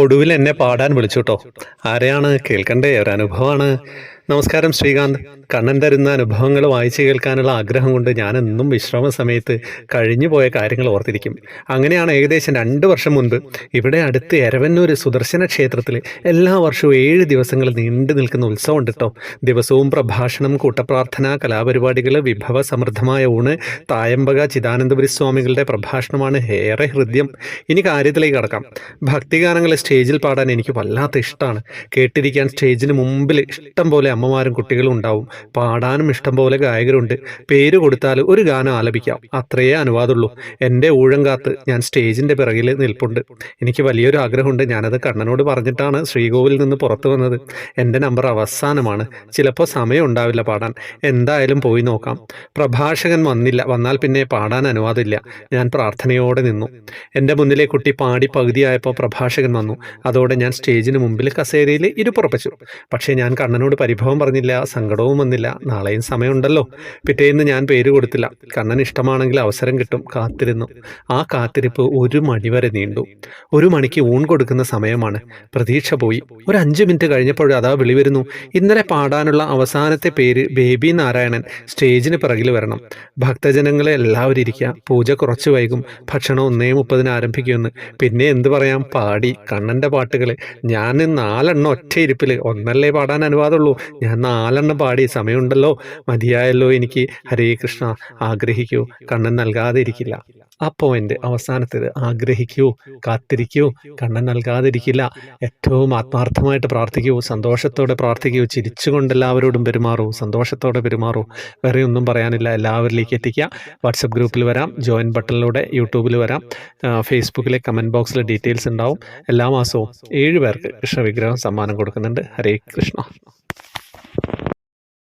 ഒടുവിൽ എന്നെ പാടാൻ വിളിച്ചു കേട്ടോ ആരെയാണ്? കേൾക്കണ്ടേ ഒരനുഭവമാണ്. നമസ്കാരം ശ്രീകാന്ത്. കണ്ണൻ തരുന്ന അനുഭവങ്ങൾ വായിച്ചു കേൾക്കാനുള്ള ആഗ്രഹം കൊണ്ട് ഞാൻ എന്നും വിശ്രമ സമയത്ത് കഴിഞ്ഞുപോയ കാര്യങ്ങൾ ഓർത്തിരിക്കും. അങ്ങനെയാണ് ഏകദേശം രണ്ട് വർഷം മുൻപ് ഇവിടെ അടുത്ത് എരവന്നൂർ സുദർശന ക്ഷേത്രത്തിൽ എല്ലാ വർഷവും ഏഴ് ദിവസങ്ങൾ നീണ്ടു നിൽക്കുന്ന ഉത്സവം ഉണ്ട് കേട്ടോ ദിവസവും പ്രഭാഷണം കൂട്ടപ്രാർത്ഥന കലാപരിപാടികൾ വിഭവ സമൃദ്ധമായ ഊണ് തായമ്പക ചിദാനന്ദപുരി സ്വാമികളുടെ പ്രഭാഷണമാണ് ഏറെ ഹൃദ്യം. ഇനി കാര്യത്തിലേക്ക് കടക്കാം. ഭക്തിഗാനങ്ങൾ സ്റ്റേജിൽ പാടാൻ എനിക്ക് വല്ലാത്ത ഇഷ്ടമാണ് കേട്ടിരിക്കാൻ സ്റ്റേജിന് മുമ്പിൽ ഇഷ്ടം പോലെ അമ്മമാരും കുട്ടികളും ഉണ്ടാവും. പാടാനും ഇഷ്ടം പോലെ ഗായകരുണ്ട്. പേര് കൊടുത്താൽ ഒരു ഗാനം ആലപിക്കാം. അത്രയേ അനുവാദമുള്ളൂ. എന്റെ ഊഴം കാത്ത് ഞാൻ സ്റ്റേജിന്റെ പിറകിൽ നിൽപ്പുണ്ട്. എനിക്ക് വലിയൊരു ആഗ്രഹമുണ്ട്. ഞാനത് കണ്ണനോട് പറഞ്ഞിട്ടാണ് ശ്രീകോവിൽ നിന്ന് പുറത്തു വന്നത്. എന്റെ നമ്പർ അവസാനമാണ്. ചിലപ്പോൾ സമയം ഉണ്ടാവില്ല പാടാൻ. എന്തായാലും പോയി നോക്കാം. പ്രഭാഷകൻ വന്നില്ല. വന്നാൽ പിന്നെ പാടാൻ അനുവാദമില്ല. ഞാൻ പ്രാർത്ഥനയോടെ നിന്നു. എന്റെ മുന്നിലെ കുട്ടി പാടി പകുതിയായപ്പോൾ പ്രഭാഷകൻ വന്നു. അതോടെ ഞാൻ സ്റ്റേജിന് മുമ്പിൽ കസേരയിൽ ഇരുപ്പുറപ്പിച്ചു പക്ഷേ ഞാൻ കണ്ണനോട് പരിഭവം പറഞ്ഞില്ല സങ്കടവും വന്നില്ല. നാളെയും സമയമുണ്ടല്ലോ. പിറ്റേന്ന് ഞാൻ പേര് കൊടുത്തില്ല. കണ്ണൻ ഇഷ്ടമാണെങ്കിൽ അവസരം കിട്ടും. കാത്തിരുന്നു. ആ കാത്തിരിപ്പ് ഒരു മണി വരെ നീണ്ടു. ഒരു മണിക്ക് ഊൺ കൊടുക്കുന്ന സമയമാണ്. പ്രതീക്ഷ പോയി. ഒരു അഞ്ച് മിനിറ്റ് കഴിഞ്ഞപ്പോഴും അതാ വിളി വരുന്നു. ഇന്നലെ പാടാനുള്ള അവസാനത്തെ പേര് ബേബി നാരായണൻ സ്റ്റേജിന് പിറകിൽ വരണം. ഭക്തജനങ്ങളെ എല്ലാവരും ഇരിക്കുക പൂജ കുറച്ച് വൈകും. ഭക്ഷണം ഒന്നേ മുപ്പതിന് ആരംഭിക്കുമെന്ന്. പിന്നെ എന്ത് പറയാം? പാടി. കണ്ണന്റെ പാട്ടുകൾ ഞാൻ നാലെണ്ണം ഒറ്റ ഇരിപ്പിൽ ഒന്നല്ലേ പാടാൻ അനുവാദമുള്ളൂ. ഞാൻ നാലെണ്ണം പാടി സമയമുണ്ടല്ലോ. മതിയായല്ലോ എനിക്ക്. ഹരേ കൃഷ്ണ ആഗ്രഹിക്കൂ. കണ്ണൻ നൽകാതെ ഇരിക്കില്ല ആ പോയിന്റ് അവസാനത്തേത് ആഗ്രഹിക്കൂ കാത്തിരിക്കൂ. കണ്ണൻ നൽകാതിരിക്കില്ല. ഏറ്റവും ആത്മാർത്ഥമായിട്ട് പ്രാർത്ഥിക്കൂ. സന്തോഷത്തോടെ പ്രാർത്ഥിക്കൂ. ചിരിച്ചുകൊണ്ട് എല്ലാവരോടും പെരുമാറൂ. സന്തോഷത്തോടെ പെരുമാറൂ. വേറെ ഒന്നും പറയാനില്ല. എല്ലാവരിലേക്ക് എത്തിക്കുക. വാട്സപ്പ് ഗ്രൂപ്പിൽ വരാം. ജോയിൻ ബട്ടണിലൂടെ യൂട്യൂബിൽ വരാം. ഫേസ്ബുക്കിലെ കമന്റ് ബോക്സിൽ ഡീറ്റെയിൽസ് ഉണ്ടാവും. എല്ലാ മാസവും ഏഴ് പേർക്ക് കൃഷ്ണ വിഗ്രഹം സമ്മാനം കൊടുക്കുന്നുണ്ട്. ഹരേ കൃഷ്ണ.